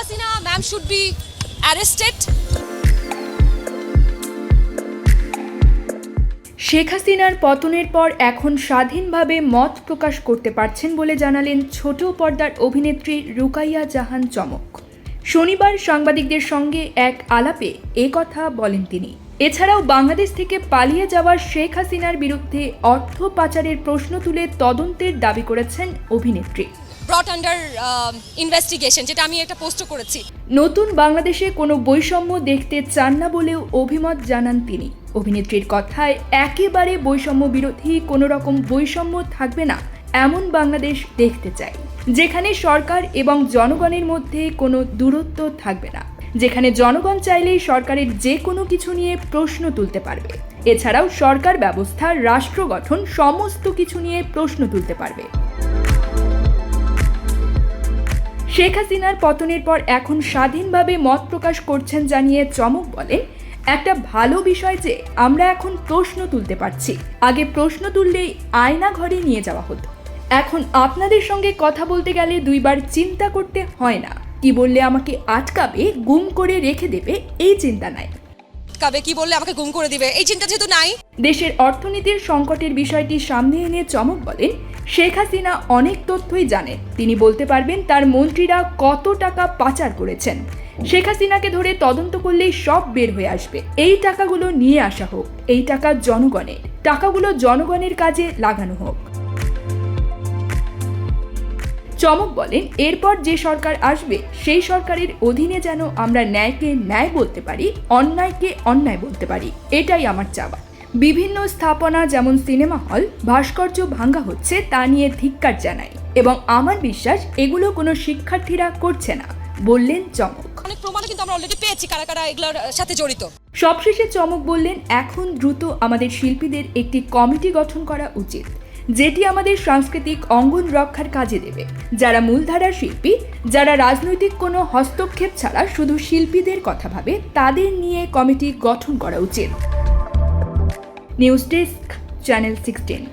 Hasina, ma'am should be arrested. Sheikh হাসিনার পতনের পর এখন স্বাধীনভাবে মত প্রকাশ করতে পারছেন বলে জানালেন ছোট পর্দার অভিনেত্রী রুকাইয়া জাহান চমক। শনিবার সাংবাদিকদের সঙ্গে এক আলাপে এ কথা বলেন তিনি। এছাড়াও বাংলাদেশ থেকে পালিয়ে যাওয়া শেখ হাসিনার বিরুদ্ধে অর্থ পাচারের প্রশ্ন তুলে তদন্তের দাবি করেছেন অভিনেত্রী। Under um, investigation যেটা আমি একটা পোস্ট করেছি। নতুন বাংলাদেশে কোনো বৈষম্য দেখতে চান না বলেও অভিমত জানান তিনি। অভিনেত্রীর কথায় একেবারে বৈষম্য বিরোধী কোনো রকম বৈষম্য থাকবে না এমন বাংলাদেশ দেখতে চাই। যেখানে সরকার এবং জনগণের মধ্যে কোনো দূরত্ব থাকবে না যেখানে জনগণ চাইলেই সরকারের যে কোনো কিছু নিয়ে প্রশ্ন তুলতে পারবে। এছাড়াও সরকার ব্যবস্থা রাষ্ট্র গঠন সমস্ত কিছু নিয়ে প্রশ্ন তুলতে পারবে। শেখ হাসিনার পতনের পর এখন স্বাধীনভাবে মত প্রকাশ করছেন জানিয়ে চমক বলেন একটা ভালো বিষয় যে আমরা এখন প্রশ্ন তুলতে পারছি। আগে প্রশ্ন তুললেই আয়না ঘরে নিয়ে যাওয়া হতো। এখন আপনাদের সঙ্গে কথা বলতে গেলে দুইবার চিন্তা করতে হয় না। কি বললে আমাকে আটকাবে, গুম করে রেখে দেবে, এই চিন্তা নাই। কবে কি বললে আমাকে গুম করে দিবে? এই চিন্তা যেহেতু নাই। দেশের অর্থনীতির সংকটের বিষয়টি সামনে এনে চমক বলেন শেখ হাসিনা অনেক তথ্যই জানে। তিনি বলতে পারবেন তার মন্ত্রীরা কত টাকা পাচার করেছেন। শেখ হাসিনাকে ধরে তদন্ত করলেই সব বের হয়ে আসবে। এই টাকাগুলো নিয়ে আসা হোক, এই টাকা জনগণের। টাকাগুলো জনগণের কাজে লাগানো হোক। চমক বলেন এরপর যে সরকার আসবে সেই সরকারের অধীনে যেন আমরা ন্যায়কে ন্যায় বলতে পারি অন্যায়কে অন্যায় বলতে পারি এটাই আমার চাওয়া। বিভিন্ন স্থাপনা যেমন সিনেমা হল ভাস্কর্য ভাঙ্গা হচ্ছে তা নিয়ে ধিক্কার জানাই এবং আমার বিশ্বাস এগুলো কোনো শিক্ষার্থীরা করছে না বললেন চমক। অনেক প্রমাণ কিন্তু আমরা অলরেডি পেয়েছি কারা কারা এগুলোর সাথে জড়িত। সবশেষে চমক বললেন এখন দ্রুত আমাদের শিল্পীদের একটি কমিটি গঠন করা উচিত। যেটি আমাদের সাংস্কৃতিক অঙ্গন রক্ষার কাজে দেবে। যারা মূলধারার শিল্পী, যারা রাজনৈতিক কোনো হস্তক্ষেপ ছাড়া শুধু শিল্পীদের কথা ভাবে, তাদের নিয়ে কমিটি গঠন করা উচিত। News desk, Channel Sixteen.